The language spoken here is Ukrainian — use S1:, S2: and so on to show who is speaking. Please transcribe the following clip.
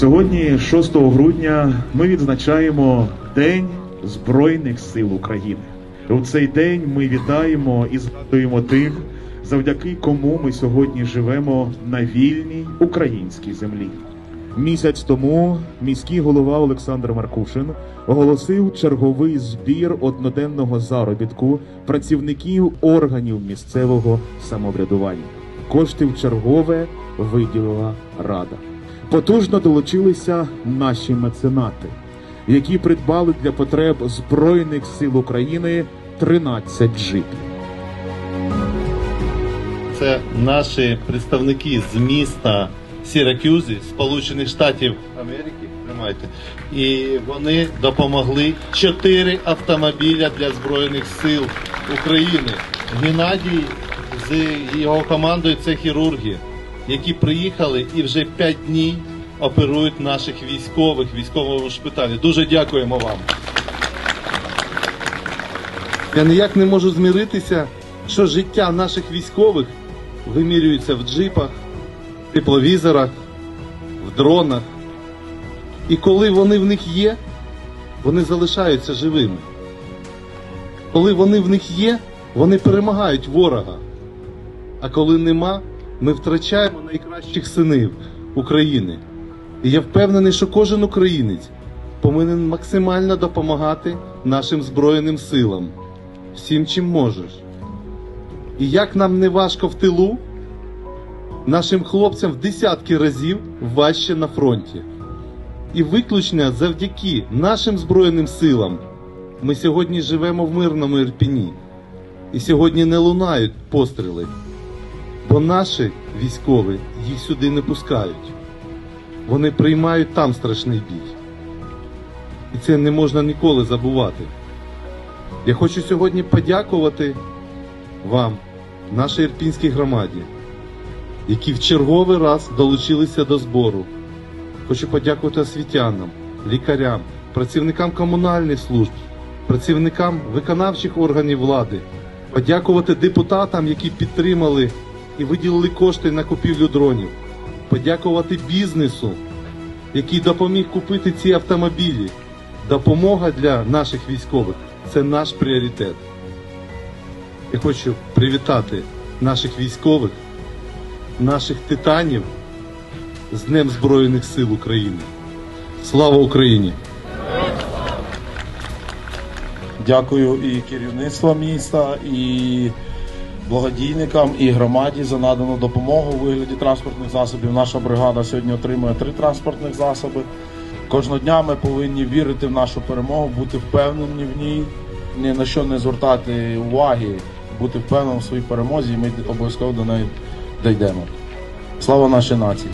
S1: Сьогодні, 6 грудня, ми відзначаємо День Збройних сил України. У цей день ми вітаємо і згадуємо тих, завдяки кому ми сьогодні живемо на вільній українській землі. Місяць тому міський голова Олександр Маркушин оголосив черговий збір одноденного заробітку працівників органів місцевого самоврядування. Кошти в чергове виділила рада. Потужно долучилися наші меценати, які придбали для потреб Збройних сил України 13 джипів.
S2: Це наші представники з міста Сіракюзі, Сполучених Штатів Америки. Тримайте. І вони допомогли чотири автомобіля для Збройних сил України. Геннадій з його командою це хірурги, які приїхали і вже п'ять днів оперують наших військових військовому шпиталі. Дуже дякуємо вам. Я ніяк не можу зміритися, що життя наших військових вимірюється в джипах, тепловізорах, в дронах. І коли вони в них є, вони залишаються живими. Коли вони в них є, вони перемагають ворога. А коли нема, ми втрачаємо найкращих синів України. І я впевнений, що кожен українець повинен максимально допомагати нашим Збройним силам всім, чим можеш. І як нам не важко в тилу, нашим хлопцям в десятки разів важче на фронті. І виключно завдяки нашим Збройним силам ми сьогодні живемо в мирному Ірпіні. І сьогодні не лунають постріли, бо наші військові їх сюди не пускають. Вони приймають там страшний бій. І це не можна ніколи забувати. Я хочу сьогодні подякувати вам, нашій Ірпінській громаді, які в черговий раз долучилися до збору. Хочу подякувати освітянам, лікарям, працівникам комунальних служб, працівникам виконавчих органів влади, подякувати депутатам, які підтримали і виділили кошти на купівлю дронів, подякувати бізнесу, який допоміг купити ці автомобілі. Допомога для наших військових це наш пріоритет. Я хочу привітати наших військових, наших титанів з Днем Збройних сил України. Слава Україні!
S3: Дякую і керівництву міста, і благодійникам, і громаді за надану допомогу у вигляді транспортних засобів. Наша бригада сьогодні отримує три транспортних засоби. Кожного дня ми повинні вірити в нашу перемогу, бути впевнені в ній, ні на що не звертати уваги, бути впевненим в своїй перемозі, і ми обов'язково до неї дійдемо. Слава нашій нації!